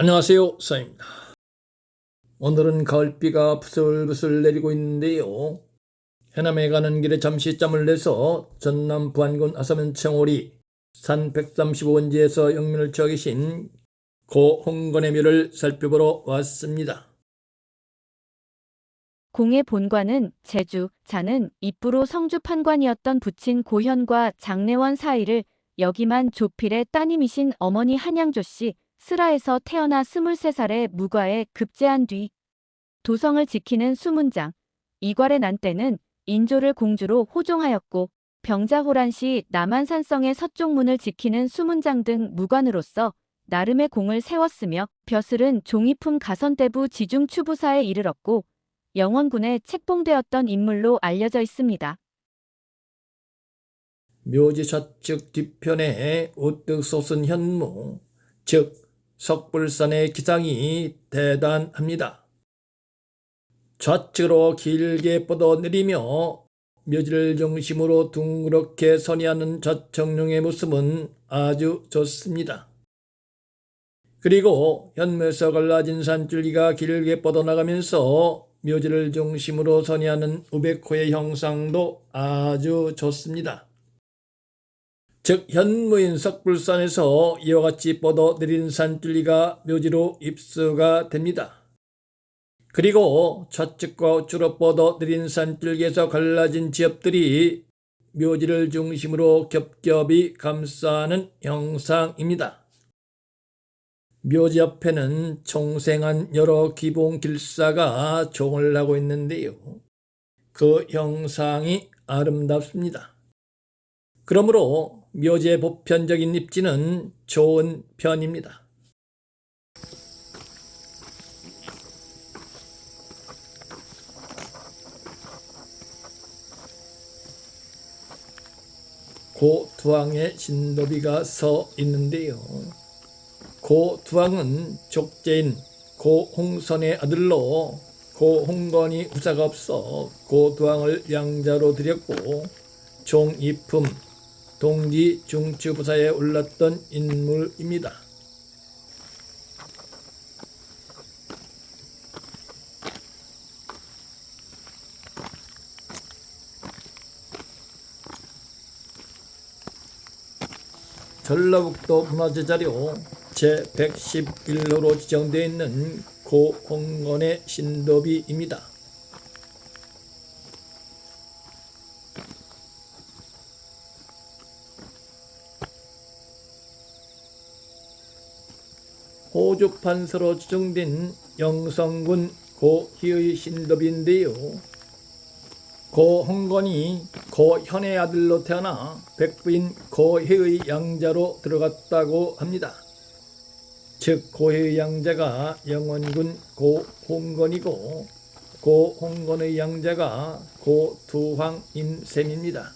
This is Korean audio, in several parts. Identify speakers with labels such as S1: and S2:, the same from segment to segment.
S1: 안녕하세요. 사입니다. 오늘은 가을비가 부슬부슬 내리고 있는데요. 해남에 가는 길에 잠시 짬을 내서 전남 부안군 아사면 청오리 산 135원지에서 영면을 처 계신 고 홍건의 묘를 살펴보러 왔습니다.
S2: 공의 본관은 제주, 자는 입부로 성주 판관이었던 부친 고현과 장례원 사이를 여기만 조필의 따님이신 어머니 한양조 씨 스라에서 태어나 23살에 무과에 급제한 뒤 도성을 지키는 수문장 이괄의 난 때는 인조를 공주로 호종하였고 병자호란 시 남한산성의 서쪽 문을 지키는 수문장 등 무관으로서 나름의 공을 세웠으며 벼슬은 종이품 가선대부 지중추부사에 이르렀고 영원군에 책봉되었던 인물로 알려져 있습니다.
S1: 묘지 좌측 뒤편에 우뚝 솟은 현무, 즉 석불산의 기상이 대단합니다. 좌측으로 길게 뻗어내리며 묘지를 중심으로 둥그렇게 선이하는 좌청룡의 모습은 아주 좋습니다. 그리고 현무에서 갈라진 산줄기가 길게 뻗어나가면서 묘지를 중심으로 선이하는 우백호의 형상도 아주 좋습니다. 즉 현무인 석 불산에서 이와 같이 뻗어내린 산줄기가 묘지로 입수가 됩니다. 그리고 좌측과 우측으로 뻗어내린 산줄기에서 갈라진 지엽들이 묘지를 중심으로 겹겹이 감싸는 형상입니다. 묘지 옆에는 총생한 여러 기봉 길사가 종을 하고 있는데요. 그 형상이 아름답습니다. 그러므로 묘지의 보편적인 입지는 좋은 편입니다. 고 두왕의 신도비가 서 있는데요. 고 두왕은 족제인 고 홍선의 아들로 고 홍건이 후사가 없어 고 두왕을 양자로 들였고 종이품 동지 중추부사에 올랐던 인물입니다. 전라북도 문화재 자료 제111호로 지정되어 있는 고홍건의 신도비입니다. 호주 판서로 지정된 영성군 고희의 신도비인데요. 고홍건이 고현의 아들로 태어나 백부인 고혜의 양자로 들어갔다고 합니다. 즉 고혜의 양자가 영원군 고홍건이고 고홍건의 양자가 고두황인 셈입니다.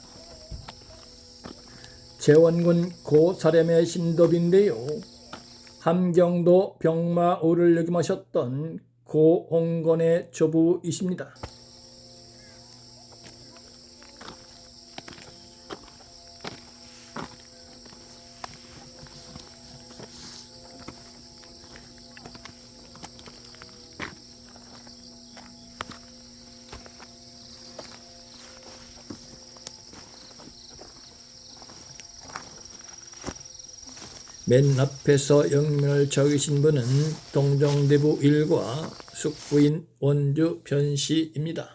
S1: 재원군 고사렴의 신도비인데요. 함경도 병마오를 역임하셨던 고홍건의 조부이십니다. 맨 앞에서 영면을 적으신 분은 동정대부 일과 숙부인 원주 변씨입니다.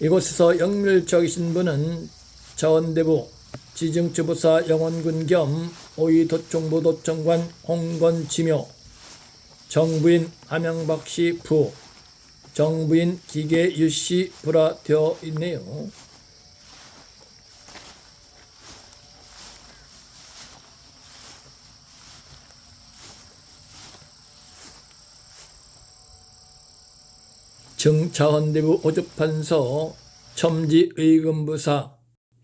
S1: 이곳에서 영밀 적이신 분은 자원대부 지증주부사 영원군 겸 오이도총부 도청관 홍건지묘 정부인 함양박 씨 부, 정부인 기계유씨 부라 되어 있네요. 정차헌대부 오주판서 첨지의금부사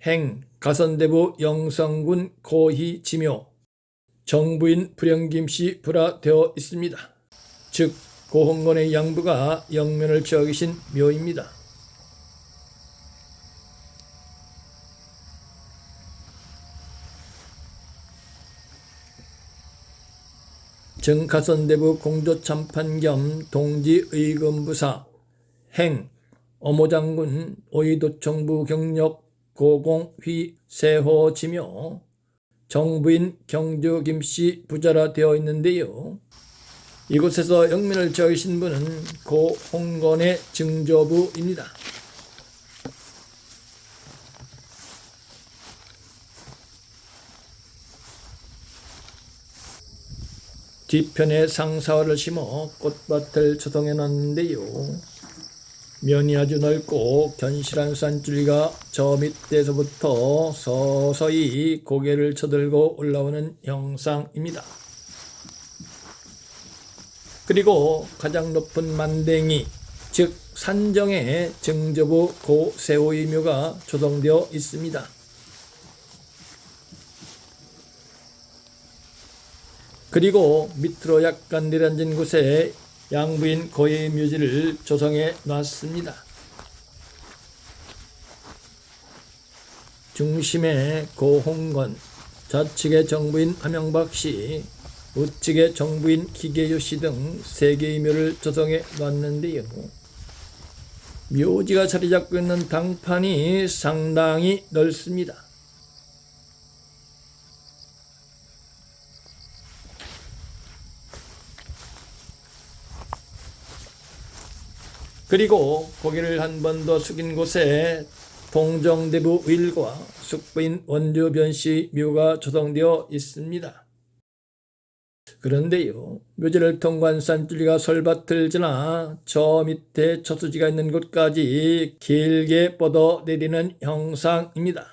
S1: 행 가선대부 영성군 고희지묘 정부인 불영김씨 불화되어 있습니다. 즉 고홍건의 양부가 영면을 취하 계신 묘입니다. 정가선대부 공조참판 겸 동지의금부사 행 어모장군 오이도청부 경력 고공휘 세호지며 정부인 경주 김씨 부자라 되어 있는데요. 이곳에서 영민을 저으신 분은 고 홍건의 증조부입니다. 뒤편에 상사화를 심어 꽃밭을 조성해 놨는데요. 면이 아주 넓고 견실한 산줄기가 저 밑에서부터 서서히 고개를 쳐들고 올라오는 형상입니다. 그리고 가장 높은 만댕이, 즉 산정에 증조부 고세호의 묘가 조성되어 있습니다. 그리고 밑으로 약간 내려앉은 곳에 양부인 고의 묘지를 조성해 놨습니다. 중심에 고홍건, 좌측에 정부인 함영박 씨, 우측에 정부인 기계요 씨등세 개의 묘를 조성해 놨는데요. 묘지가 자리 잡고 있는 당판이 상당히 넓습니다. 그리고 고개를 한 번 더 숙인 곳에 동정대부 일과 숙부인 원주변 씨 묘가 조성되어 있습니다. 그런데요, 묘지를 통과한 산줄기가 설밭을 지나 저 밑에 저수지가 있는 곳까지 길게 뻗어 내리는 형상입니다.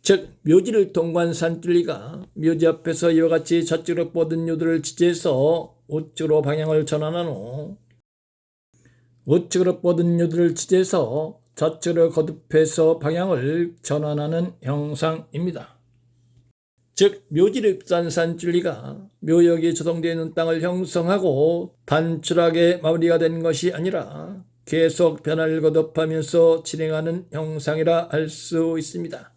S1: 즉, 묘지를 통과한 산줄기가 묘지 앞에서 이와 같이 저쪽으로 뻗은 요들을 지지해서 우측으로 방향을 전환한 후 우측으로 뻗은 요들을 지지해서 좌측으로 거듭해서 방향을 전환하는 형상입니다. 즉 묘지를 ip산 산줄기가 묘역이 조성되어 있는 땅을 형성하고 단출하게 마무리가 된 것이 아니라 계속 변화를 거듭하면서 진행하는 형상이라 할 수 있습니다.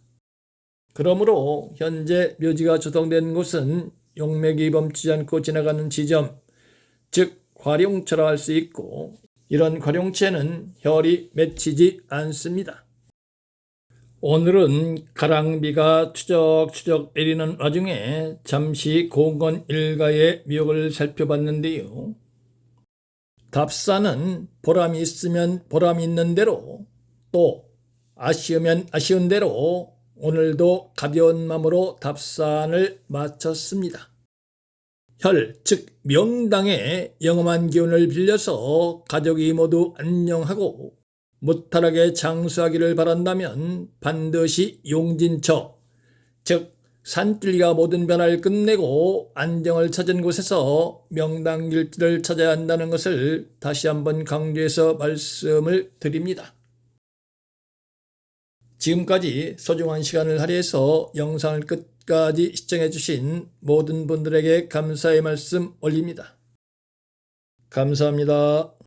S1: 그러므로 현재 묘지가 조성된 곳은 용맥이 멈추지 않고 지나가는 지점, 즉 과룡처라 할수 있고 이런 과룡체는 혈이 맺히지 않습니다. 오늘은 가랑비가 추적추적 내리는 와중에 잠시 공건 일가의 묘를 살펴봤는데요. 답사는 보람이 있으면 보람이 있는 대로 또 아쉬우면 아쉬운 대로 오늘도 가벼운 마음으로 답산을 마쳤습니다. 혈, 즉 명당의 영험한 기운을 빌려서 가족이 모두 안녕하고 무탈하게 장수하기를 바란다면 반드시 용진처, 즉 산줄기가 모든 변화를 끝내고 안정을 찾은 곳에서 명당길지를 찾아야 한다는 것을 다시 한번 강조해서 말씀을 드립니다. 지금까지 소중한 시간을 할애해서 영상을 끝까지 시청해 주신 모든 분들에게 감사의 말씀 올립니다. 감사합니다.